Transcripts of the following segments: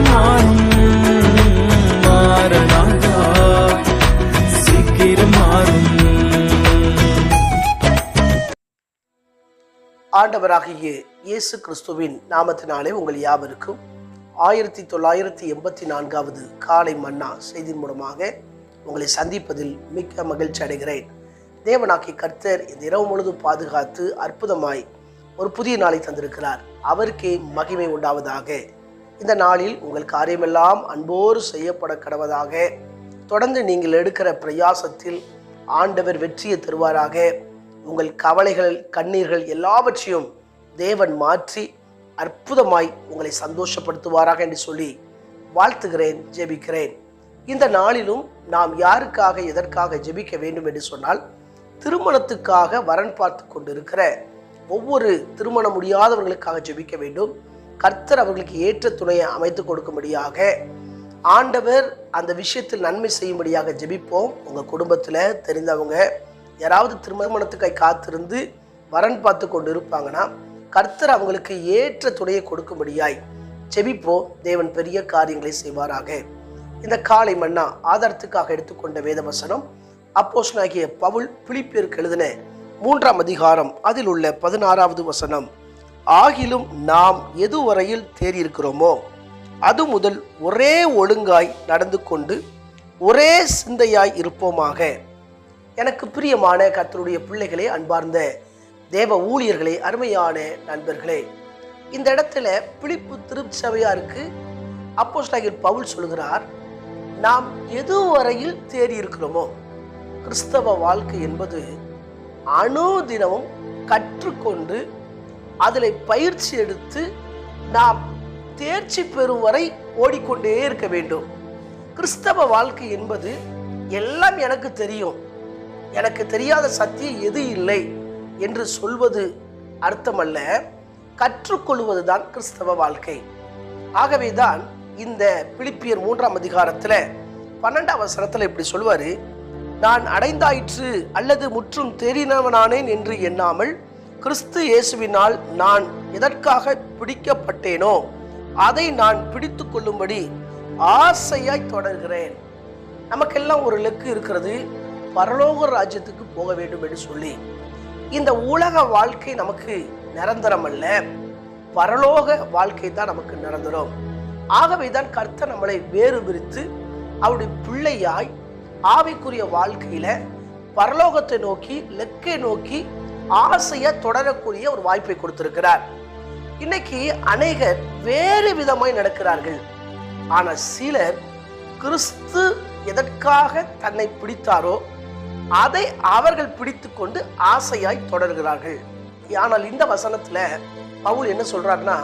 மாறும் சீக்கிரம் மாறும். ஆண்டவராகிய இயேசு கிறிஸ்துவின் நாமத்தினாலே உங்கள் யாவருக்கும் ஆயிரத்தி தொள்ளாயிரத்தி எண்பத்தி நான்காவது காலை மன்னா செய்தி மூலமாக உங்களை சந்திப்பதில் மிக்க மகிழ்ச்சி அடைகிறேன். தேவனாக்கி கர்த்தர் இந்த இரவு முழுதும் பாதுகாத்து அற்புதமாய் ஒரு புதிய நாளை தந்திருக்கிறார். அவருக்கே மகிமை உண்டாவதாக. இந்த நாளில் உங்கள் காரியமெல்லாம் அன்போடு செய்யப்பட கடவதாக. தொடர்ந்து நீங்கள் எடுக்கிற பிரயாசத்தில் ஆண்டவர் வெற்றியை தருவாராக. உங்கள் கவலைகள் கண்ணீர்கள் எல்லாவற்றையும் தேவன் மாற்றி அற்புதமாய் உங்களை சந்தோஷப்படுத்துவாராக என்று சொல்லி வாழ்த்துகிறேன் ஜெபிக்கிறேன். இந்த நாளிலும் நாம் யாருக்காக எதற்காக ஜெபிக்க வேண்டும் என்று சொன்னால் திருமணத்துக்காக வரன் பார்த்து கொண்டிருக்கிற ஒவ்வொரு திருமணம் முடியாதவர்களுக்காக ஜெபிக்க வேண்டும். கர்த்தர் அவர்களுக்கு ஏற்ற துணையை அமைத்து கொடுக்கும்படியாக ஆண்டவர் அந்த விஷயத்தில் நன்மை செய்யும்படியாக ஜெபிப்போம். உங்கள் குடும்பத்தில் தெரிந்தவங்க யாராவது திருமணத்துக்காய் காத்திருந்து வரன் பார்த்து கொண்டு இருப்பாங்கன்னா கர்த்தர் அவங்களுக்கு ஏற்ற துணையை கொடுக்கும்படியாய் ஜெபிப்போம். தேவன் பெரிய காரியங்களை செய்வாராக. இந்த காலை மன்னா ஆதாரத்துக்காக எடுத்துக்கொண்ட வேதவசனம் அப்போஸ்தலனாகிய பவுல் பிலிப்பியருக்கு எழுதின மூன்றாம் அதிகாரம் அதில் உள்ள பதினாறாவது வசனம். ஆகிலும் நாம் எதுவரையில் தேறியிருக்கிறோமோ அது முதல் ஒரே ஒழுங்காய் நடந்து கொண்டு ஒரே சிந்தையாய் இருப்போமாக. எனக்கு பிரியமான கத்தருடைய பிள்ளைகளே அன்பார்ந்த தேவ ஊழியர்களே அருமையான நண்பர்களே இந்த இடத்துல பிலிப்பு திருச்சபையாருக்கு அப்போஸ்தலனாகிய பவுல் சொல்கிறார் நாம் எதுவரையில் தேறி இருக்கிறோமோ கிறிஸ்தவ வாழ்க்கை என்பது அணுதினமும் கற்றுக்கொண்டு அதில் பயிற்சி எடுத்து நாம் தேர்ச்சி பெறும் வரை ஓடிக்கொண்டே இருக்க வேண்டும். கிறிஸ்தவ வாழ்க்கை என்பது எல்லாம் எனக்கு தெரியும். எனக்கு தெரியாத சத்தியம் எது இல்லை என்று சொல்வது அர்த்தமல்ல. கற்றுக்கொள்வது தான் கிறிஸ்தவ வாழ்க்கை. ஆகவேதான் இந்த பிலிப்பியர் மூன்றாம் அதிகாரத்தில் பன்னெண்டாம் வசனத்தில் இப்படி சொல்வார் நான் அடைந்தாயிற்று அல்லது முற்றும் தெரிந்தவனானேன் என்று எண்ணாமல் கிறிஸ்து இயேசுவினால் நான் எதற்காக பிடிக்கப்பட்டேனோ அதை நான் பிடித்து கொள்ளும்படி ஆசையாய் தொடர்கிறேன். நமக்கெல்லாம் ஒரு லெக்கு இருக்கிறது பரலோக ராஜ்யத்துக்கு போக வேண்டும் என்று சொல்லி. இந்த உலக வாழ்க்கை நமக்கு நிரந்தரம் அல்ல பரலோக வாழ்க்கை தான் நமக்கு நிரந்தரம். ஆகவே தான் கர்த்தர் நம்மளை வேறு விரித்து அவருடைய பிள்ளையாய் ஆவிக்குரிய வாழ்க்கையில பரலோகத்தை நோக்கி லெக்கை நோக்கி ஆசையை தொடரக்கூடிய ஒரு வாய்ப்பை கொடுத்திருக்கிறார். இன்னைக்கு அநேகர் வேறு விதமாய் நடக்கிறார்கள். ஆனால் சிலர் கிறிஸ்து எதற்காக தன்னை பிடித்தாரோ அதை அவர்கள் பிடித்து கொண்டு ஆசையாய் தொடர்கிறார்கள். ஆனால் இந்த வசனத்துல பவுல் என்ன சொல்றாருன்னா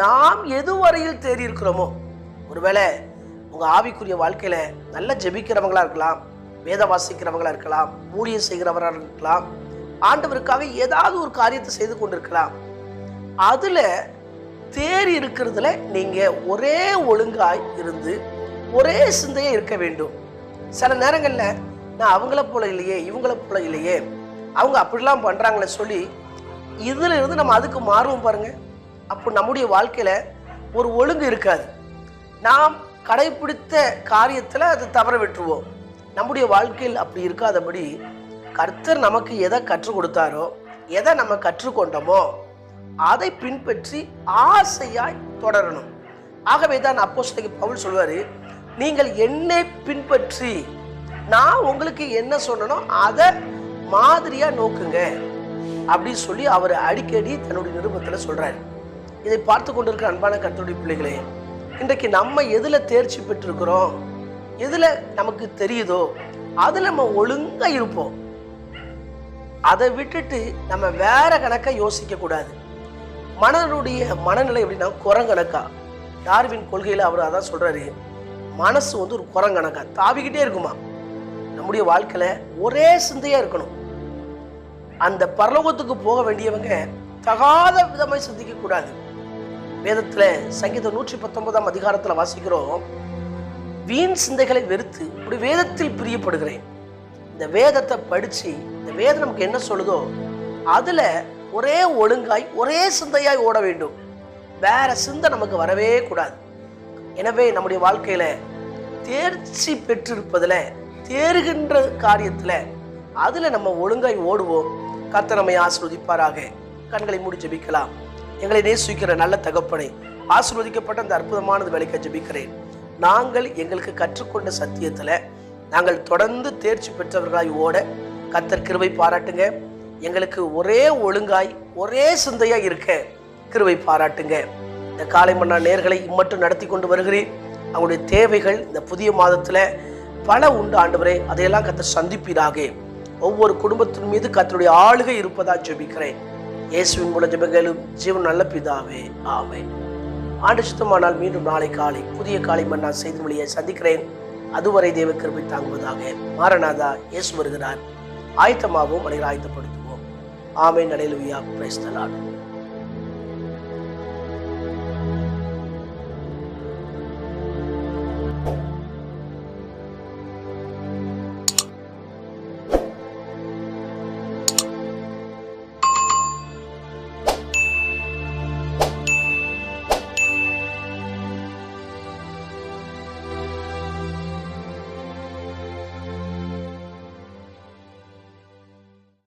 நாம் எதுவரையில் தேறி இருக்கிறோமோ ஒருவேளை உங்கள் ஆவிக்குரிய வாழ்க்கையில நல்ல ஜெபிக்கிறவங்களா இருக்கலாம் வேத வாசிக்கிறவங்களா இருக்கலாம் ஊழியம் செய்கிறவராக இருக்கலாம் ஆண்டவருக்காக ஏதாவது ஒரு காரியத்தை செய்து கொண்டிருக்கலாம். அதில் தேறி இருக்கிறதுல நீங்கள் ஒரே ஒழுங்காய் இருந்து ஒரே சிந்தையே இருக்க வேண்டும். சில நேரங்களில் நான் அவங்கள போல இல்லையே இவங்கள போல இல்லையே அவங்க அப்படிலாம் பண்ணுறாங்களே சொல்லி இதில் இருந்து நம்ம அதுக்கு மாறுவோம் பாருங்கள் அப்போ நம்முடைய வாழ்க்கையில் ஒரு ஒழுங்கு இருக்காது. நாம் கடைபிடித்த காரியத்தில் அது தவற விட்டுருவோம். நம்முடைய வாழ்க்கையில் அப்படி இருக்காதபடி கர்த்தர் நமக்கு எதை கற்றுக் கொடுத்தாரோ எதை நம்ம கற்றுக்கொண்டோமோ அதை பின்பற்றி ஆசையாய் தொடரணும். ஆகவே தான் அப்போஸ்தலைக்கு பவுல் சொல்வார் நீங்கள் என்னை பின்பற்றி நான் உங்களுக்கு என்ன சொன்னனோ அதை மாதிரியாக நோக்குங்க. அப்படின்னு சொல்லி அவர் அடிக்கடி தன்னுடைய நிருபத்தில் சொல்கிறார் இதை பார்த்து கொண்டிருக்கிற அன்பான கர்த்தருடைய பிள்ளைகளே இன்றைக்கு நம்ம எதில் தேர்ச்சி பெற்றிருக்கிறோம் எதில் நமக்கு தெரியுதோ அதில் நம்ம ஒழுங்காக இருப்போம். அதை விட்டுட்டு நம்ம வேற கணக்கா யோசிக்க கூடாது. மனனுடைய மனநிலை எப்படின்னா குரங்கணக்கா. டார்வின் கொள்கையில அவர் அதான் சொல்றாரு மனசு வந்து ஒரு குரங்கணக்கா. தாவிக்கிட்டே இருக்குமா. நம்முடைய வாழ்க்கையில ஒரே சிந்தையா இருக்கணும். அந்த பரலோகத்துக்கு போக வேண்டியவங்க தகாத விதமாய் சிந்திக்க கூடாது. வேதத்துல சங்கீதம் நூற்றி பத்தொன்பதாம் அதிகாரத்துல வாசிக்கிறோம் வீண் சிந்தைகளை வெறுத்து இப்படி வேதத்தில் பிரியப்படுகிறேன். இந்த வேதத்தை படித்து இந்த வேதம் நமக்கு என்ன சொல்லுதோ அதில் ஒரே ஒழுங்காய் ஒரே சிந்தையாய் ஓட வேண்டும். வேற சிந்தை நமக்கு வரவே கூடாது. எனவே நம்முடைய வாழ்க்கையில் தேர்ச்சி பெற்றிருப்பதில் தேறுகின்ற காரியத்தில் அதில் நம்ம ஒழுங்காய் ஓடுவோம். கத்த நம்மை ஆசிர்வதிப்பாராக. கண்களை மூடி ஜபிக்கலாம். எங்களை நேசிக்கிற நல்ல தகப்பனை ஆசிர்வதிக்கப்பட்ட அந்த அற்புதமானது வேலைக்கு ஜபிக்கிறேன். நாங்கள் எங்களுக்கு கற்றுக்கொண்ட சத்தியத்தில் நாங்கள் தொடர்ந்து தேர்ச்சி பெற்றவர்களாய் ஓட கத்தர் கிருவை பாராட்டுங்க. எங்களுக்கு ஒரே ஒழுங்காய் ஒரே சிந்தையாக இருக்க கிருவை பாராட்டுங்க. இந்த காலை மன்னா நேர்களை இம்மட்டும் நடத்தி கொண்டு வருகிறேன். அவங்களுடைய தேவைகள் இந்த புதிய மாதத்தில் பல உண்டு ஆண்டவரே அதையெல்லாம் கத்தர் சந்திப்பீராக. ஒவ்வொரு குடும்பத்தின் மீது கத்தருடைய ஆளுகை இருப்பதாக ஜெபிக்கிறேன். இயேசுவின் மூலம் ஜெபங்களும் ஜீவன் நல்ல பிதாவே ஆவே ஆண்டு சுத்தமானால் மீண்டும் நாளை காலை புதிய காலை மன்னா செய்தி மொழியை சந்திக்கிறேன். அதுவரை தேவ கிருபை தாங்குவதாக மாரநாதா இயேசு வருகிறார். ஆயத்தமாகவும் அனைவரும் ஆயத்தப்படுத்துவோம் ஆமை நடையிலுவியா பிரைஸ்தலாடும்